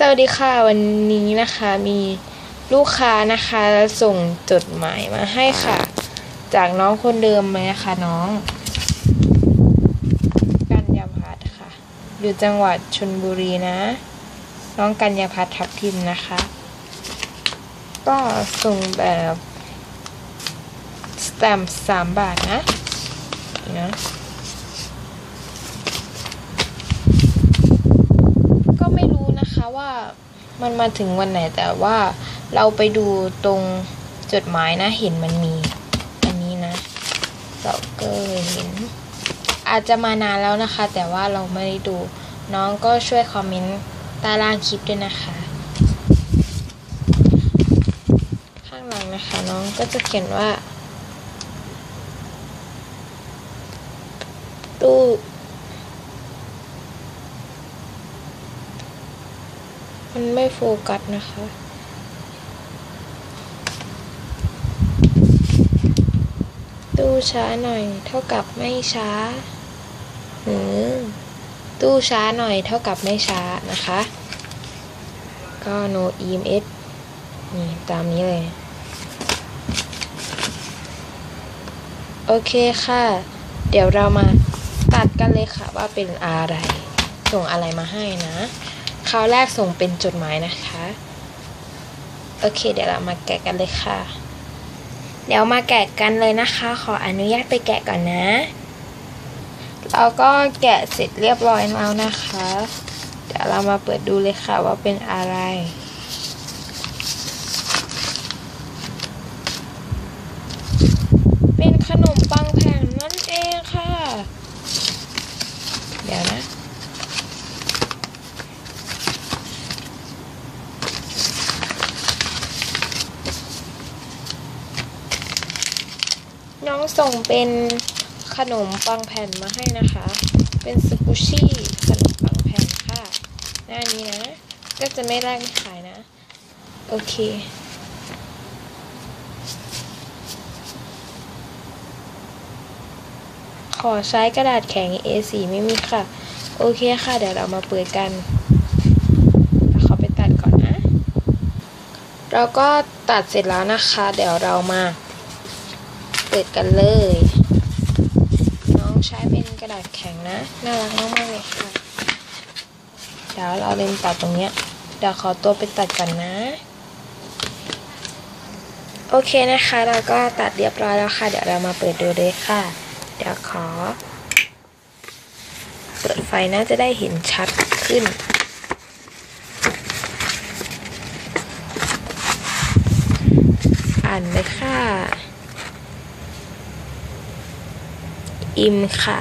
สวัสดีค่ะวันนี้นะคะมีลูกค้านะคะส่งจดหมายมาให้ค่ะ จากน้องคนเดิมไหมคะน้อง กัญญาพัฒน์ค่ะ อยู่จังหวัดชลบุรีนะ น้องกัญญาพัฒน์ทับทิมนะคะ ก็ส่งแบบสแตมป์สามบาทนะนี่นะ ก็ไม่รู้ นะคะว่ามันมาถึงวันไหนแต่ว่าเราไปดูตรงจดหมายนะเห็นมันมี อันนี้นะ เราก็เห็น อาจจะมานานแล้วนะคะ แต่ว่าเราไม่ได้ดู น้องก็ช่วยคอมเมนต์ใต้ล่างคลิปด้วยนะคะ ข้างหลังนะคะ น้องก็จะเขียนว่าตู้ มันไม่โฟกัสนะคะตู้ช้าหน่อย เท่ากับไม่ช้าหือตู้ช้าหน่อย เท่ากับไม่ช้านะคะ ก็ no EMS นี่ตามนี้เลย โอเคค่ะ เดี๋ยวเรามาตัดกันเลยค่ะว่าเป็นอะไร ส่งอะไรมาให้นะ คราวแรกส่งเป็นจดหมายนะคะ โอเค เดี๋ยวเรามาแกะกันเลยค่ะ เดี๋ยวมาแกะกันเลยนะคะ ขออนุญาตไปแกะก่อนนะ เราก็แกะเสร็จเรียบร้อยแล้วนะคะ เดี๋ยวเรามาเปิดดูเลยค่ะว่าเป็นอะไร เป็นขนมปังแผ่นนั่นเองค่ะ เดี๋ยวนะ น้องส่งเป็นขนมปังแผ่นมาให้นะคะ เป็นสกุชี่ขนมปังแผ่นค่ะ หน้านี้นะ ก็จะไม่แรกไม่ขายนะ โอเค ขอใช้กระดาษแข็ง A4 ไม่มีค่ะ โอเคค่ะ เดี๋ยวเรามาเปิดกันขอไปตัดก่อนนะ เราก็ตัดเสร็จแล้วนะคะ เดี๋ยวเรามา ปิดกันเลย น้องใช้เป็นกระดาษแข็งนะ น่ารักมากๆเลยค่ะ เดี๋ยวเราเล่นตัดตรงเนี้ย เดี๋ยวขอตัวไปตัดก่อนนะ โอเคนะคะ เราก็ตัดเรียบร้อยแล้วค่ะ เดี๋ยวเรามาเปิดดูเลยค่ะ เดี๋ยวขอ เปิดไฟน่าจะได้เห็นชัดขึ้นอ่านเลยค่ะ อิมค่ะ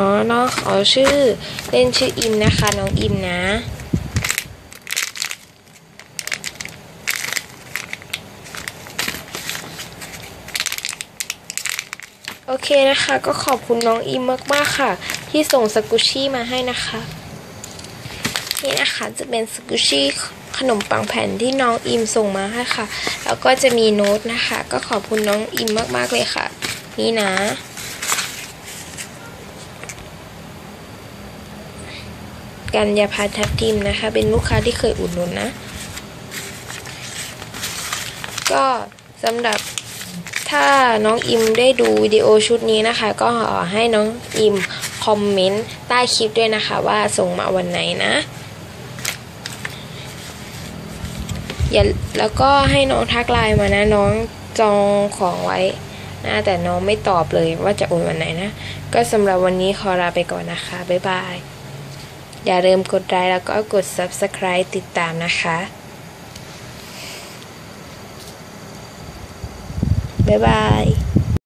อ๋อน้องขอชื่อเล่นชื่ออิมนะคะ น้องอิมนะ โอเคนะคะ ก็ขอบคุณน้องอิมมากๆค่ะ ที่ส่งสกุชี่มาให้นะคะ นี่นะคะจะเป็นสกุชี่ขนมปังแผ่นที่น้องอิมส่งมาให้ค่ะ แล้วก็จะมีโน้ตนะคะ ก็ขอบคุณน้องอิมมากๆเลยค่ะ นี่นะ กัญญาพัฒน์ทับทิมนะคะ เป็นลูกค้าที่เคยอุดหนุนนะ ก็สำหรับถ้าน้องอิมได้ดูวิดีโอชุดนี้นะคะ ก็ขอให้น้องอิมคอมเมนต์ใต้คลิปด้วยนะคะ ว่าส่งมาวันไหนนะอย่าแล้วก็ให้น้องทักไลน์มานะน้องจองของไว้นะแต่น้องไม่ตอบเลยว่าจะโอนวันไหนนะ ก็สำหรับวันนี้ขอลาไปก่อนนะคะ บ๊ายบาย อย่าลืมกดไลค์แล้วก็กด subscribe ติดตามนะคะ บ๊ายบาย